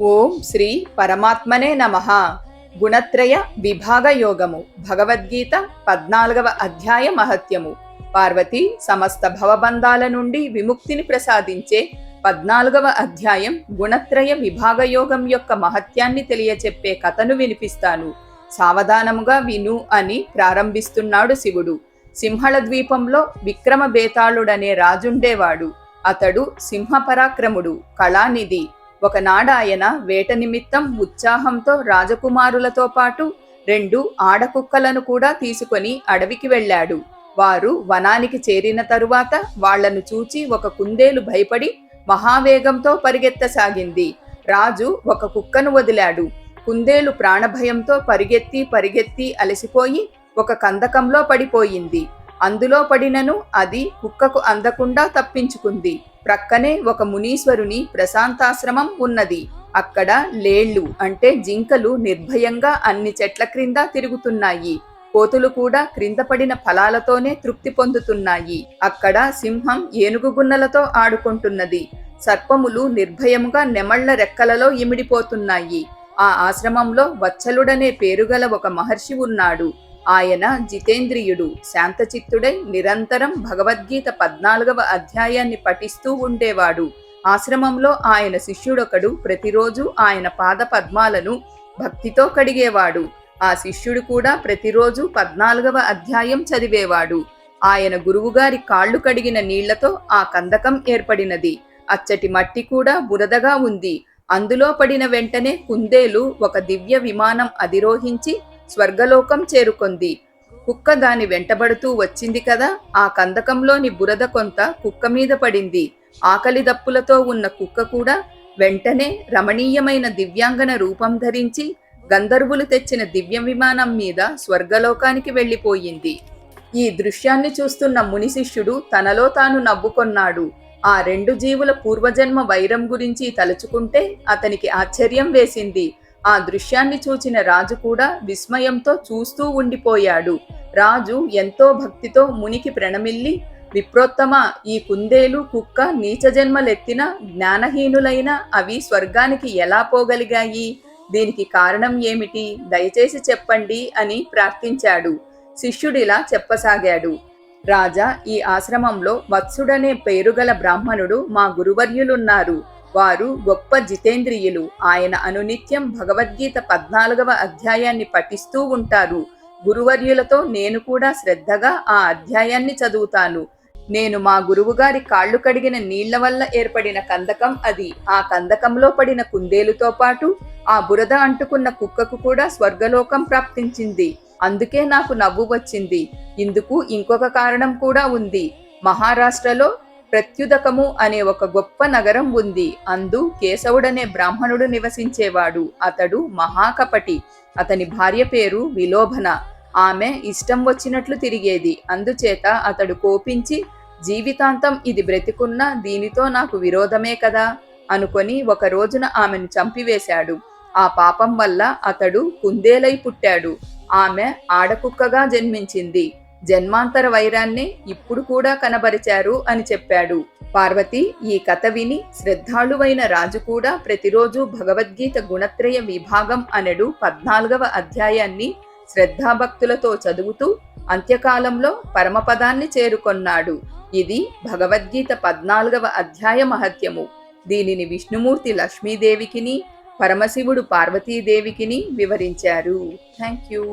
ఓం శ్రీ పరమాత్మనే నమ. గుణత్రయ విభాగ యోగము భగవద్గీత పద్నాలుగవ అధ్యాయ మహత్యము. పార్వతి సమస్త భవబంధాల నుండి విముక్తిని ప్రసాదించే పద్నాలుగవ అధ్యాయం గుణత్రయ విభాగ యోగం యొక్క మహత్యాన్ని తెలియచెప్పే కథను వినిపిస్తాను. సావధానముగా విను అని ప్రారంభిస్తున్నాడు శివుడు. సింహళ ద్వీపంలో విక్రమ బేతాళుడనే రాజుండేవాడు. అతడు సింహపరాక్రముడు కళానిధి. ఒకనాడాయన వేట నిమిత్తం ఉత్సాహంతో రాజకుమారులతో పాటు రెండు ఆడకుక్కలను కూడా తీసుకొని అడవికి వెళ్ళాడు. వారు వనానికి చేరిన తరువాత వాళ్ళను చూచి ఒక కుందేలు భయపడి మహావేగంతో పరిగెత్తసాగింది. రాజు ఒక కుక్కను వదిలాడు. కుందేలు ప్రాణభయంతో పరిగెత్తి పరిగెత్తి అలసిపోయి ఒక కందకంలో పడిపోయింది. అందులో పడినను అది కుక్కకు అందకుండా తప్పించుకుంది. ప్రక్కనే ఒక మునీశ్వరుని ప్రశాంతాశ్రమం ఉన్నది. అక్కడ లేళ్ళు అంటే జింకలు నిర్భయంగా అన్ని చెట్ల క్రింద తిరుగుతున్నాయి. కోతులు కూడా క్రింద పడిన ఫలాలతోనే తృప్తి పొందుతున్నాయి. అక్కడ సింహం ఏనుగు గున్నలతో ఆడుకుంటున్నది. సర్పములు నిర్భయముగా నెమళ్ళ రెక్కలలో ఇమిడిపోతున్నాయి. ఆ ఆశ్రమంలో వత్సలుడనే పేరుగల ఒక మహర్షి ఉన్నాడు. ఆయన జితేంద్రియుడు. శాంతచిత్తుడై నిరంతరం భగవద్గీత పద్నాలుగవ అధ్యాయాన్ని పఠిస్తూ ఉండేవాడు. ఆశ్రమంలో ఆయన శిష్యుడొకడు. ప్రతిరోజు ఆయన పాద పద్మాలను భక్తితో కడిగేవాడు. ఆ శిష్యుడు కూడా ప్రతిరోజు పద్నాలుగవ అధ్యాయం చదివేవాడు. ఆయన గురువుగారి కాళ్ళు కడిగిన నీళ్ళతో ఆ కందకం ఏర్పడినది. అచ్చటి మట్టి కూడా బురదగా ఉంది. అందులో పడిన వెంటనే కుందేలు ఒక దివ్య విమానం అధిరోహించి స్వర్గలోకం చేరుకొంది. కుక్క దాని వెంటబడుతూ వచ్చింది కదా ఆ కందకంలోని బురద కొంత కుక్క మీద పడింది. ఆకలి దప్పులతో ఉన్న కుక్క కూడా వెంటనే రమణీయమైన దివ్యాంగన రూపం ధరించి గంధర్వులు తెచ్చిన దివ్య విమానం మీద స్వర్గలోకానికి వెళ్ళిపోయింది. ఈ దృశ్యాన్ని చూస్తున్న ముని శిష్యుడు తనలో తాను నవ్వుకొన్నాడు. ఆ రెండు జీవుల పూర్వజన్మ వైరం గురించి తలుచుకుంటే అతనికి ఆశ్చర్యం వేసింది. ఆ దృశ్యాన్ని చూచిన రాజు కూడా విస్మయంతో చూస్తూ ఉండిపోయాడు. రాజు ఎంతో భక్తితో మునికి ప్రణమిల్లి విప్రోత్తమ ఈ కుందేలు కుక్క నీచ జన్మలెత్తిన జ్ఞానహీనులైన అవి స్వర్గానికి ఎలా పోగలిగాయి? దీనికి కారణం ఏమిటి? దయచేసి చెప్పండి అని ప్రార్థించాడు. శిష్యుడిలా చెప్పసాగాడు. రాజా ఈ ఆశ్రమంలో వత్సుడనే పేరుగల బ్రాహ్మణుడు మా గురువర్యులున్నారు. వారు గొప్ప జితేంద్రియులు. ఆయన అనునిత్యం భగవద్గీత పద్నాలుగవ అధ్యాయాన్ని పఠిస్తూ ఉంటారు. గురువర్యులతో నేను కూడా శ్రద్ధగా ఆ అధ్యాయాన్ని చదువుతాను. నేను మా గురువుగారి కాళ్ళు కడిగిన నీళ్ళ వల్ల ఏర్పడిన కందకం అది. ఆ కందకంలో పడిన కుందేలుతో పాటు ఆ బురద అంటుకున్న కుక్కకు కూడా స్వర్గలోకం ప్రాప్తించింది. అందుకే నాకు నవ్వు వచ్చింది. ఇందుకు ఇంకొక కారణం కూడా ఉంది. మహారాష్ట్రలో ప్రత్యుదకము అనే ఒక గొప్ప నగరం ఉంది. అందు కేశవుడనే బ్రాహ్మణుడు నివసించేవాడు. అతడు మహాకపటి. అతని భార్య పేరు విలోభన. ఆమె ఇష్టం వచ్చినట్లు తిరిగేది. అందుచేత అతడు కోపించి జీవితాంతం ఇది బ్రతికున్నా దీనితో నాకు విరోధమే కదా అనుకొని ఒక రోజున ఆమెను చంపివేశాడు. ఆ పాపం వల్ల అతడు కుందేలై పుట్టాడు. ఆమె ఆడకుక్కగా జన్మించింది. జన్మాంతర వైరాన్నే ఇప్పుడు కూడా కనబరిచారు అని చెప్పాడు. పార్వతి ఈ కథ విని శ్రద్ధాళువైన రాజు కూడా ప్రతిరోజు భగవద్గీత గుణత్రయ విభాగం అనడు పద్నాలుగవ అధ్యాయాన్ని శ్రద్ధాభక్తులతో చదువుతూ అంత్యకాలంలో పరమపదాన్ని చేరుకొన్నాడు. ఇది భగవద్గీత పద్నాలుగవ అధ్యాయ మహత్యము. దీనిని విష్ణుమూర్తి లక్ష్మీదేవికిని పరమశివుడు పార్వతీదేవికిని వివరించారు. Thank you